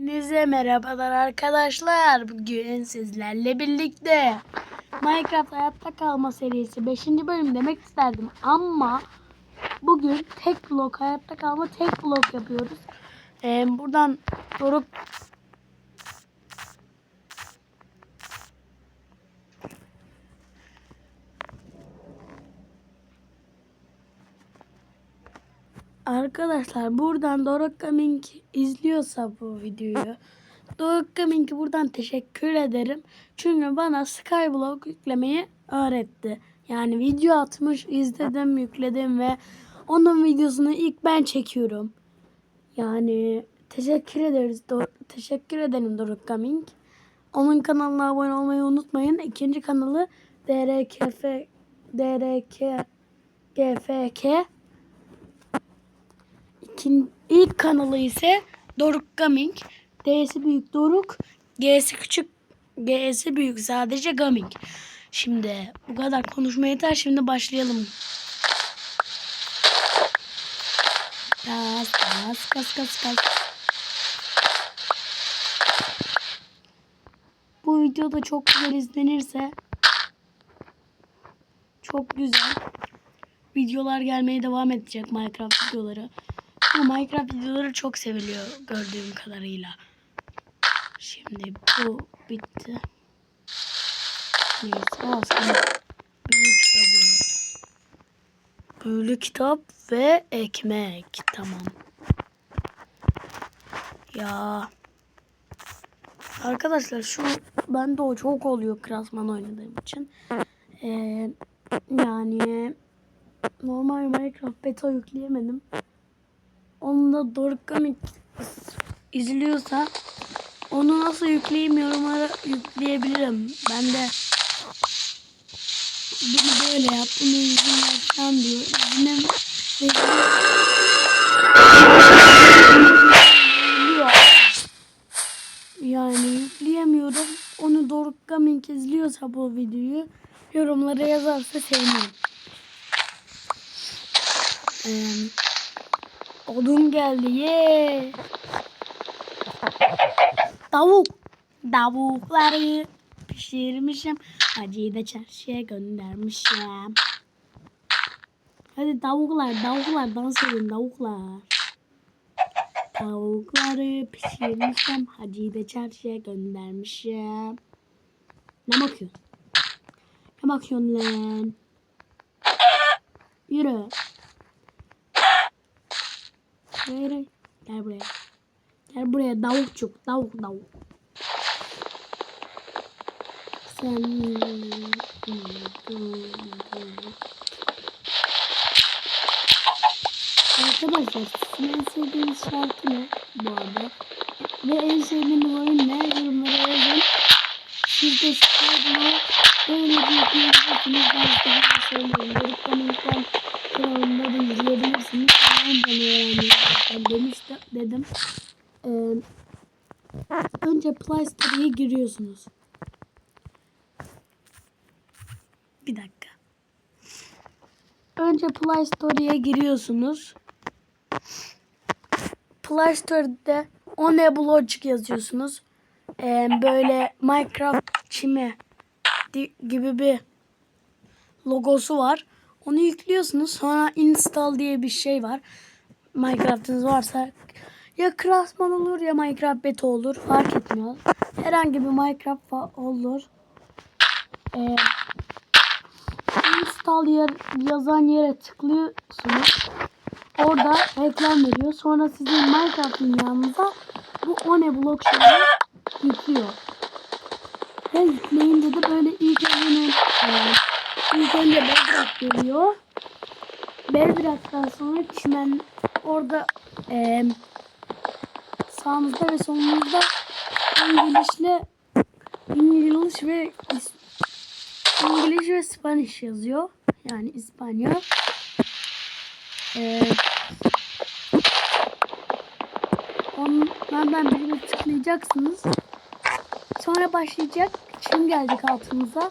Hepinize merhabalar arkadaşlar. Bugün sizlerle birlikte Minecraft hayatta kalma serisi 5. bölüm demek isterdim ama bugün tek blok hayatta kalma tek blok yapıyoruz. Ee, buradan Doruk Arkadaşlar buradan Doruk Gaming izliyorsa bu videoyu Doruk Gaming'e buradan teşekkür ederim. Çünkü bana Skyblock yüklemeyi öğretti. Yani video atmış, izledim, yükledim ve onun videosunu ilk ben çekiyorum. Yani teşekkür ederiz. Do- teşekkür ederim Doruk Gaming. Onun kanalına abone olmayı unutmayın. İkinci kanalı DRKF DRK GFK İkin, ilk kanalı ise Doruk Gaming. D'si büyük Doruk. G'si küçük. G'si büyük sadece Gaming. Şimdi bu kadar konuşma yeter. Şimdi başlayalım. Kas kas kas kas kas. Bu videoda çok güzel izlenirse çok güzel videolar gelmeye devam edecek Minecraft videoları. Bu Minecraft videoları çok seviliyor gördüğüm kadarıyla. Şimdi bu bitti. Neyse aslında büyük kitabı. Büyülü kitap ve ekmek. Tamam. Ya. Arkadaşlar şu bende o çok oluyor Krasman oynadığım için. Ee, yani normal Minecraft beta yükleyemedim. Onu da Doruk Gaming izliyorsa onu nasıl yükleyeyim yorumlara yükleyebilirim. Ben de bunu böyle yap, bunu izin ver falan diyor. İzinem yani yükleyemiyorum. Onu Doruk Gaming izliyorsa bu videoyu yorumlara yazarsa sevinirim. Ee, odun geldi ye. Tavuk. Tavukları pişirmişim. Hacıyı da çarşıya göndermişim. Hadi tavuklar, tavuklar dans edin tavuklar. Tavukları pişirmişim. Hacıyı da çarşıya göndermişim. Ne bakıyorsun? Ne bakıyorsun lan? Yürü. Gel buraya. Gel buraya davukçuk. Davuk davuk. Sen Arkadaşlar sizin sevdiğiniz şarkı ne bu arada? Ve en sevdiğiniz oyun ne? Yorumlara yazın. Siz de Skyblock böyle bir yapıyorsunuz. Ben size söylüyorum. Görüp komentten kanalımda da izleyebilirsiniz. Ben de öğrendim. Demiştim dedim. Ee, önce Play Store'ya giriyorsunuz. Bir dakika. Önce Play Store'ya giriyorsunuz. Play Store'da Oneblogic yazıyorsunuz. Ee, böyle Minecraft çimi gibi bir logosu var. Onu yüklüyorsunuz. Sonra install diye bir şey var. Minecraft'ınız varsa ya Craftsman olur ya Minecraft Beta olur. Fark etmiyor. Herhangi bir Minecraft olur. Ee, install yer, yazan yere tıklıyorsunuz. Orada reklam veriyor. Sonra sizin Minecraft dünyanıza bu one blok şeyi yüklüyor. Ve yükleyince de böyle ilk önce e, ilk önce Bedrock geliyor. Bedrock'tan sonra çimen orada e, sağımızda ve solumuzda İngilizce İngiliz ve İngiliz ve Spanish yazıyor. Yani İspanyol. Ee, onlardan birini tıklayacaksınız. Sonra başlayacak. Çim gelecek altınıza.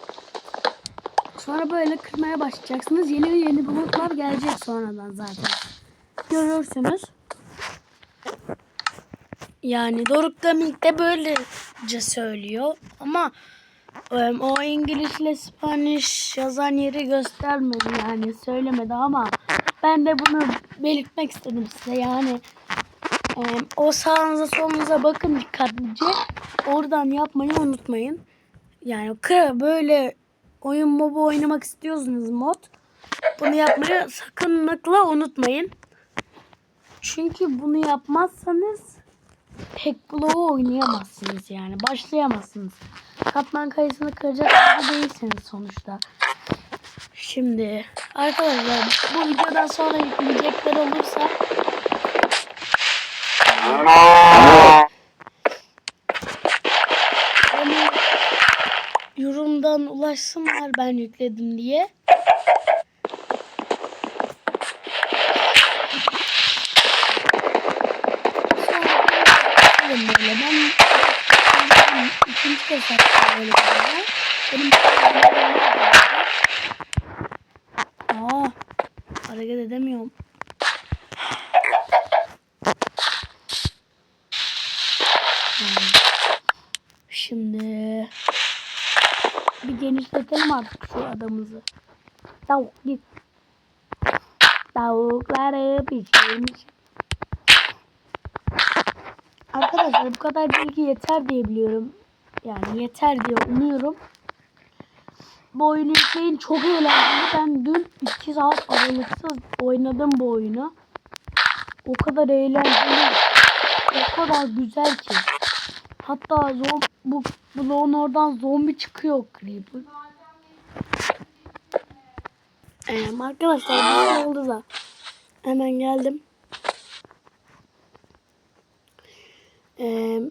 Sonra böyle kırmaya başlayacaksınız. Yeni yeni bloklar gelecek sonradan zaten. Görürsünüz. Yani Doruk Gaming de böylece söylüyor ama o İngiliz ile Spanish yazan yeri göstermedi yani söylemedi ama ben de bunu belirtmek istedim size yani o sağınıza solunuza bakın dikkatlice oradan yapmayı unutmayın. Yani böyle oyun mobu oynamak istiyorsanız mod bunu yapmayı sakınlıkla unutmayın. Çünkü bunu yapmazsanız tek bloğu oynayamazsınız yani. Başlayamazsınız. Katman kayısını kıracak gibi değilsiniz sonuçta. Şimdi arkadaşlar bu videodan sonra yükleyecekler olursa bana yorumdan ulaşsınlar ben yükledim diye. Böyle ben ikinci kez yaptım böyle böyle. Benim Aa, hareket edemiyorum. Hmm. Şimdi bir genişletelim artık şu adamızı. Tavuk git. Tavukları pişirmiş. Arkadaşlar bu kadar bilgi yeter diye biliyorum. Yani yeter diye umuyorum. Bu oyunu yükleyin çok eğlenceli. Ben dün 2 saat aralıksız oynadım bu oyunu. O kadar eğlenceli. O kadar güzel ki. Hatta zom bu bloğun oradan zombi çıkıyor Creeper. Ee, arkadaşlar bir şey oldu da hemen geldim. Ee,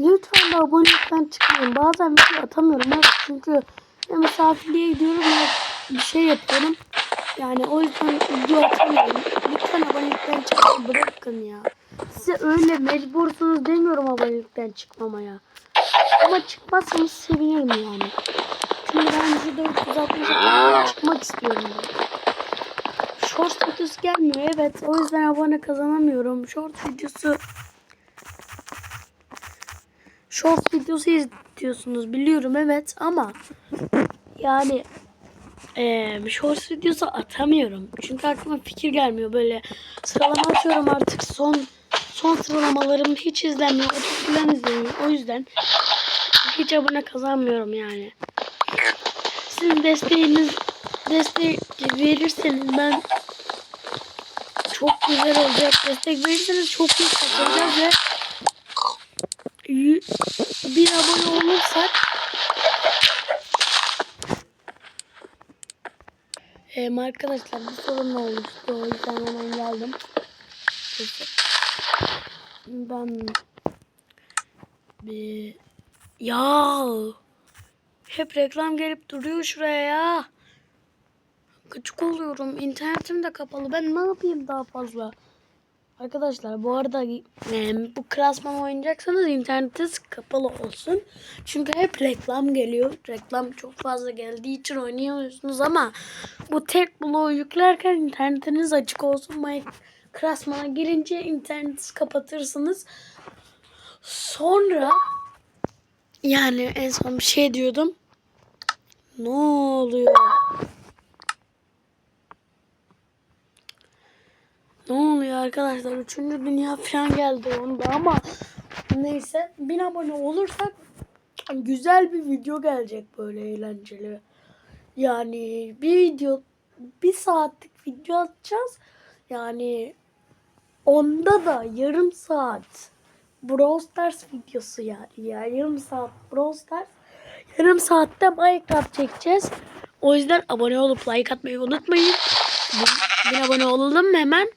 lütfen de abonelikten çıkmayın. Bazen video atamıyorum evet çünkü misafirliğe gidiyorum ya bir şey yapıyorum. Yani o yüzden video atamıyorum. Lütfen abonelikten çıkmayı bırakın ya. Size öyle mecbursunuz demiyorum abonelikten çıkmamaya. Ama çıkmazsanız sevinirim yani. Çünkü ben videoda 360 çıkmak istiyorum. Ben. Short videosu gelmiyor evet. O yüzden abone kazanamıyorum. Short videosu Short videosu izliyorsunuz biliyorum evet ama yani eee short videosu atamıyorum. Çünkü aklıma fikir gelmiyor böyle sıralama açıyorum artık son son sıralamalarım hiç izlenmiyor. 30 falan izleniyor. O yüzden hiç abone kazanmıyorum yani. Sizin desteğiniz destek verirseniz ben çok güzel olacak. Destek verirseniz çok iyi kazanacağız ve yü- bir abone olursak Ee, arkadaşlar bir sorun olmuştu. O yüzden hemen geldim. Ben bir ya hep reklam gelip duruyor şuraya ya. Gıcık oluyorum. İnternetim de kapalı. Ben ne yapayım daha fazla? Arkadaşlar bu arada bu klasman oynayacaksanız internetiniz kapalı olsun. Çünkü hep reklam geliyor. Reklam çok fazla geldiği için oynayamıyorsunuz ama bu tek bloğu yüklerken internetiniz açık olsun. Klasmana girince internetinizi kapatırsınız. Sonra yani en son bir şey diyordum. Ne oluyor? Ne oluyor arkadaşlar? Üçüncü dünya falan geldi onda ama neyse bin abone olursak güzel bir video gelecek böyle eğlenceli. Yani bir video bir saatlik video atacağız. Yani onda da yarım saat Brawl Stars videosu yani. Ya yarım saat Brawl Stars. Yarım saatte Minecraft çekeceğiz. O yüzden abone olup like atmayı unutmayın. Bin, bin abone olalım hemen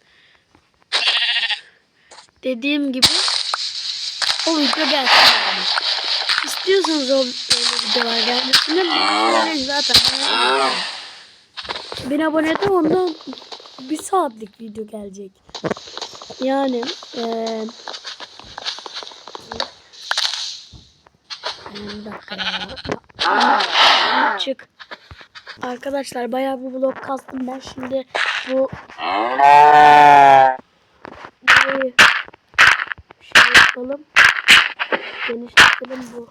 dediğim gibi o video gelsin yani. İstiyorsanız o videolar gelmesini söyleyin zaten. Bin abone de ondan bir saatlik video gelecek. Yani eee Çık. Arkadaşlar bayağı bir blok kastım ben şimdi bu burayı şey yapalım. Genişletelim bu.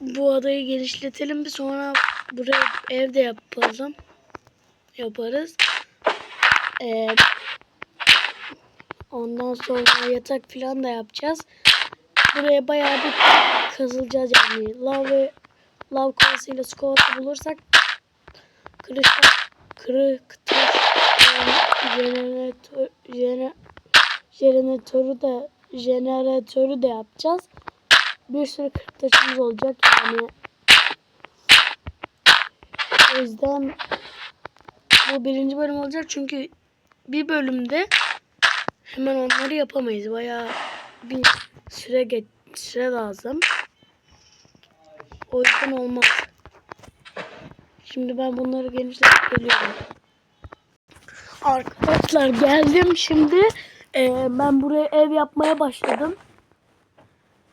Bu adayı genişletelim bir sonra buraya evde yapalım. Yaparız. Ee, ondan sonra yatak falan da yapacağız. Buraya bayağı bir kazılacağız yani. Lav ve lav kovasıyla su kovası bulursak kırık kırık taş jeneratör jene, jeneratörü de jeneratörü de yapacağız. Bir sürü kırık taşımız olacak yani. O yüzden bu birinci bölüm olacak çünkü bir bölümde hemen onları yapamayız. Bayağı bir süre geç, süre lazım. O yüzden olmaz. Şimdi ben bunları genişletip geliyorum. Arkadaşlar geldim şimdi. Ee, ben buraya ev yapmaya başladım.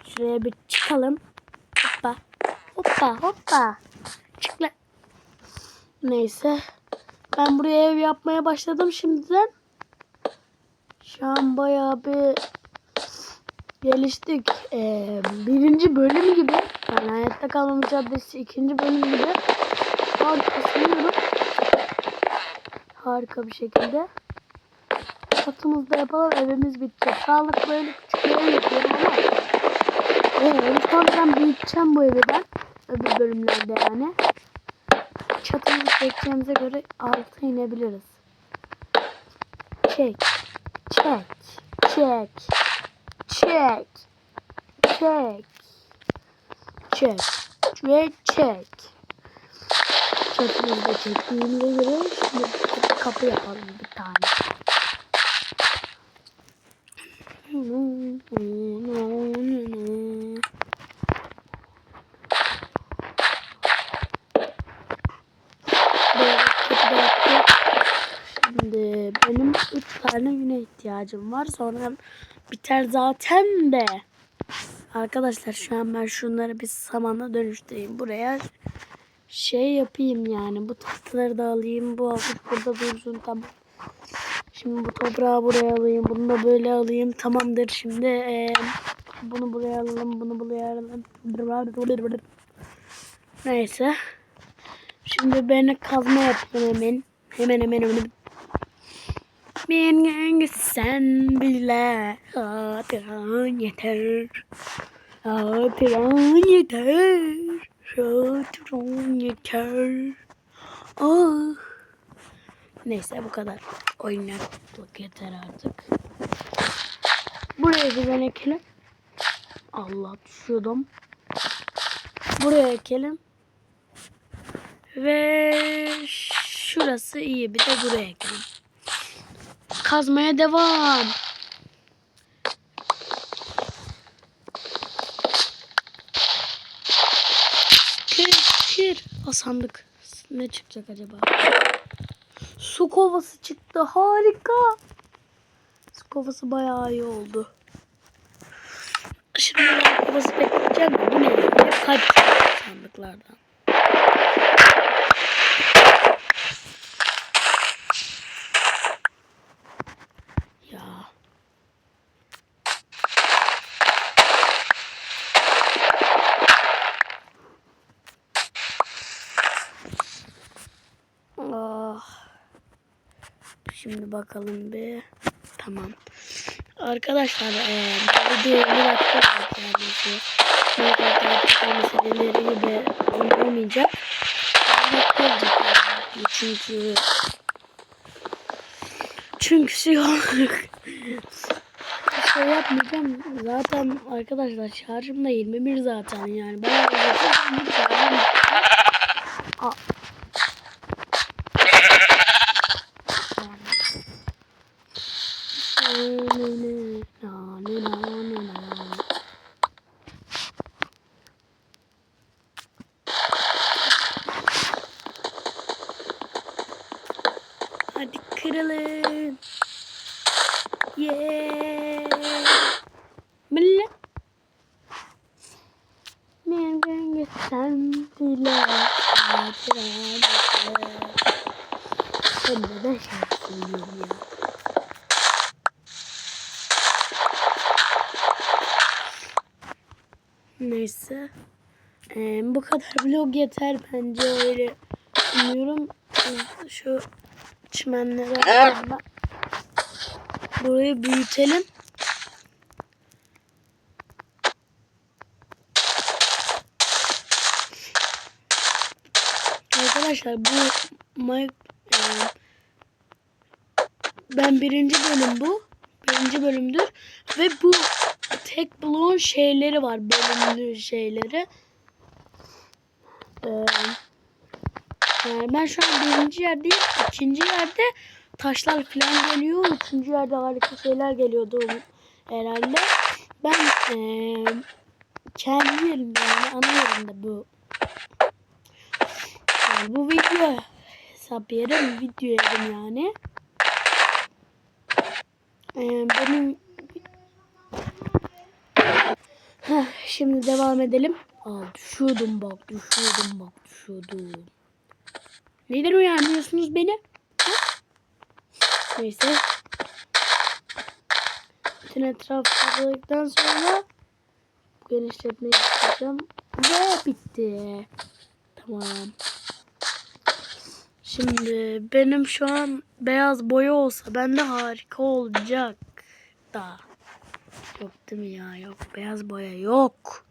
Şuraya bir çıkalım. Hoppa. Hoppa hoppa. Çık lan. Neyse. Ben buraya ev yapmaya başladım şimdiden. Şu an bayağı bir geliştik. Ee, birinci bölüm gibi. Yani hayatta kalma mücadelesi ikinci bölüm gibi. Harika sunuyorum. Harika bir şekilde. Çatımızı da yapalım. Evimiz bitecek. Sağlık böyle küçük ev yapıyorum ama ee, sonradan büyüteceğim bu evi ben. Öbür bölümlerde yani. Çatımızı çekeceğimize göre altı inebiliriz. Çek. Çek. Çek. Çek. Çek. Çek. Ve çek. Çatımızı da çektiğimize göre şimdi kapı yapalım bir tane. Böyle kapı da yaptık. Şimdi benim 3 tane güne ihtiyacım var. Sonra biter zaten de. Arkadaşlar şu an ben şunları bir samanla dönüştüreyim. Buraya şey yapayım yani. Bu tahtaları da alayım. Bu avuç burada dursun tamam. Şimdi bu toprağı buraya alayım. Bunu da böyle alayım. Tamamdır. Şimdi e, bunu buraya alalım. Bunu buraya alalım. Neyse. Şimdi ben kazma yaptım hemen. Hemen hemen hemen. Ben sen bile hatıran yeter. Hatıran yeter. Hatıran yeter. Ah. Neyse bu kadar. Oynattık yeter artık. Buraya güven ekelim. Allah düşüyordum. Buraya ekelim. Ve şurası iyi. Bir de buraya ekelim. Kazmaya devam. Kır kır. O sandık. Ne çıkacak acaba? Su kovası çıktı. Harika. Su kovası bayağı iyi oldu. Şimdi ben kovası bekleyeceğim. Bu ne? Kalp sandıklardan. Ya. Ah. Şimdi bakalım bir. Tamam. Arkadaşlar bu video meseleleri gibi olmayacak. Çünkü çünkü şey şey yapmayacağım. Zaten arkadaşlar şarjım da 21 zaten yani. Bayağı bir şarjım. Aa, Hadi kırılın. Yeah. Millet. Nereden gitsem bile hatıra Ben neden şarkı söylüyorum ya? Neyse. Ee, bu kadar vlog yeter bence öyle umuyorum. Şu ben. Burayı büyütelim. Arkadaşlar bu Mike e, ben birinci bölüm bu. Birinci bölümdür. Ve bu tek bloğun şeyleri var. Bölümlü şeyleri. Ee, yani ben şu an birinci yerdeyim. ikinci yerde taşlar falan geliyor. Üçüncü yerde harika şeyler geliyordu herhalde. Ben ee, kendi yerimde yani ana yerimde bu. Yani bu video hesap yerim, video yerim yani. Ee, benim Şimdi devam edelim. Aa, düşüyordum bak, düşüyordum bak, düşüyordum. Neden uyarmıyorsunuz beni? Neyse. Bütün etrafı topladıktan sonra genişletmeyi yapacağım. Ve bitti. Tamam. Şimdi benim şu an beyaz boya olsa bende harika olacak da. Mi ya? Yok. Beyaz boya yok.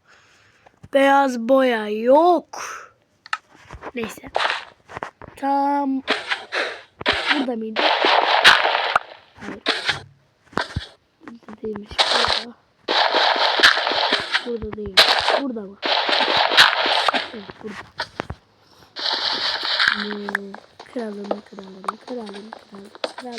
Beyaz boya yok. Neyse. Tam burada mıydı? Hayır. Burada değilmiş. Burada. Burada değil. Burada mı? Evet burada. Hmm, Kıralım, kıralım, kıralım, kıralım, kıralım.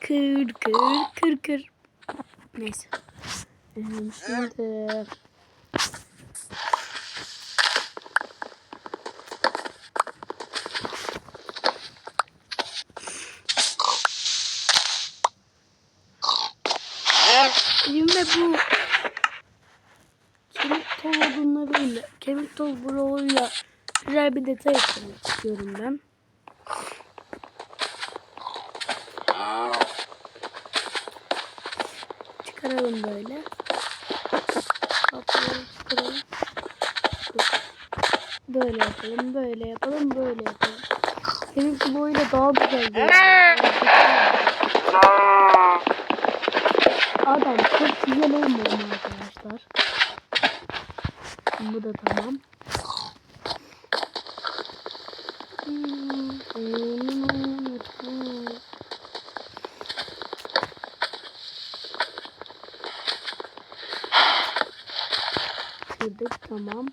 Kır kır kır kır. Neyse. Ee, Şimdi bu kemik toz odunlarıyla, kemik toz bloğuyla güzel bir detay eklemek istiyorum ben. Çıkaralım böyle. Kapıları çıkaralım. Böyle yapalım, böyle yapalım, böyle yapalım. Kemik bloğuyla daha güzel. Adam çok güzel mu arkadaşlar? Bu da tamam. Kırdık tamam.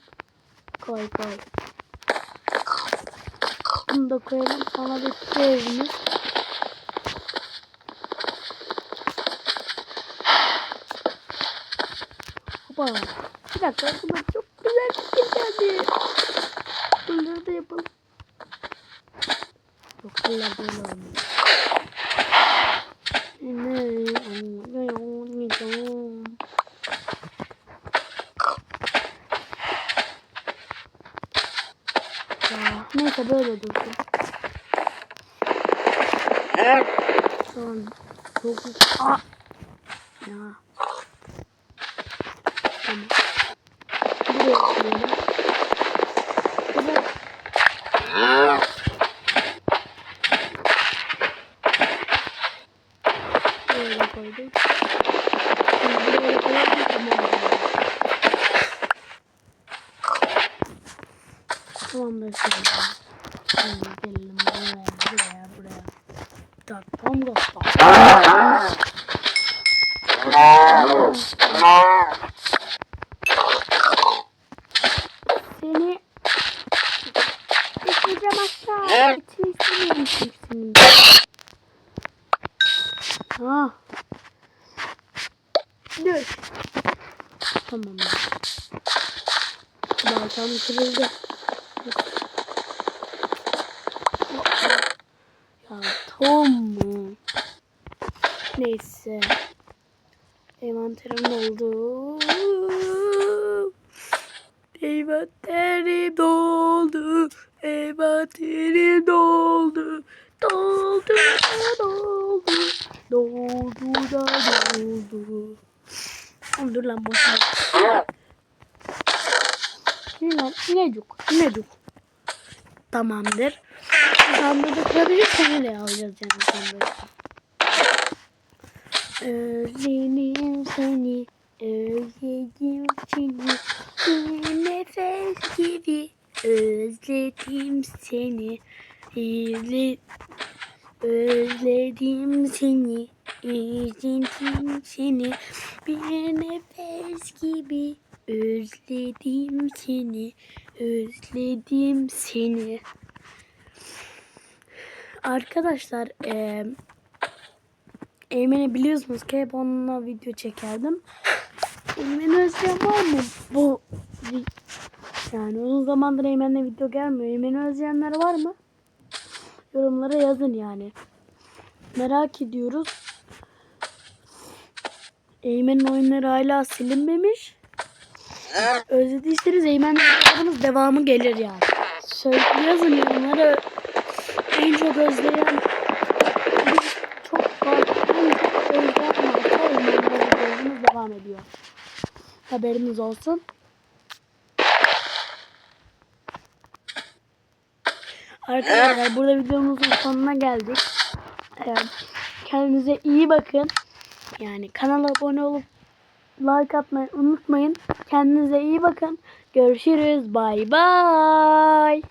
Koy koy. Bunu da koyalım. Sonra bitti evimiz. Hoppa. Bir dakika aklıma çok güzel fikir geldi. Bunları da yapalım. Yok bunlar böyle olmuyor. Ne oynayacağım? Ya, neyse böyle dursun. Son çok Aa! Ya. Tamam. Buraya koyalım. Buraya Koyduk. Şimdi buraya koyalım tamam. Tamamdır şimdi. Şimdi gelelim buraya, buraya, buraya. Tak, tam da tak. Seni Düşeceğim aşağı. Gitmek istemiyorum kimsenin. Ha. Dur. Tamam. Baltam kırıldı. Ya mu? Neyse. Envanterim oldu. Envanterim doldu. Envanterim doldu. Doldu da doldu. Doldu da doldu. Dur lan boş ver. Ne lan? İnecuk. İnecuk. Tamamdır. Sandıkları seni de alacağız yani sandıkları. Özledim seni, özledim seni, bir nefes gibi özledim seni, özle, özledim seni, özledim seni, bir nefes gibi özledim seni, özledim seni. Arkadaşlar eee Eymen'i biliyorsunuz ki hep onunla video çekerdim. Eymen'i özleyen var mı? Bu yani uzun zamandır Eymen'le video gelmiyor. Eymen'i özleyenler var mı? Yorumlara yazın yani. Merak ediyoruz. Eymen'in oyunları hala silinmemiş. Özlediyseniz Eymen'le videolarımız devamı gelir yani. Söyle, yazın en çok özleyen çok çok özleyen marka videolarımız devam ediyor. Haberiniz olsun. Arkadaşlar burada videomuzun sonuna geldik. Kendinize iyi bakın. Yani kanala abone olup like atmayı unutmayın. Kendinize iyi bakın. Görüşürüz. Bay bay.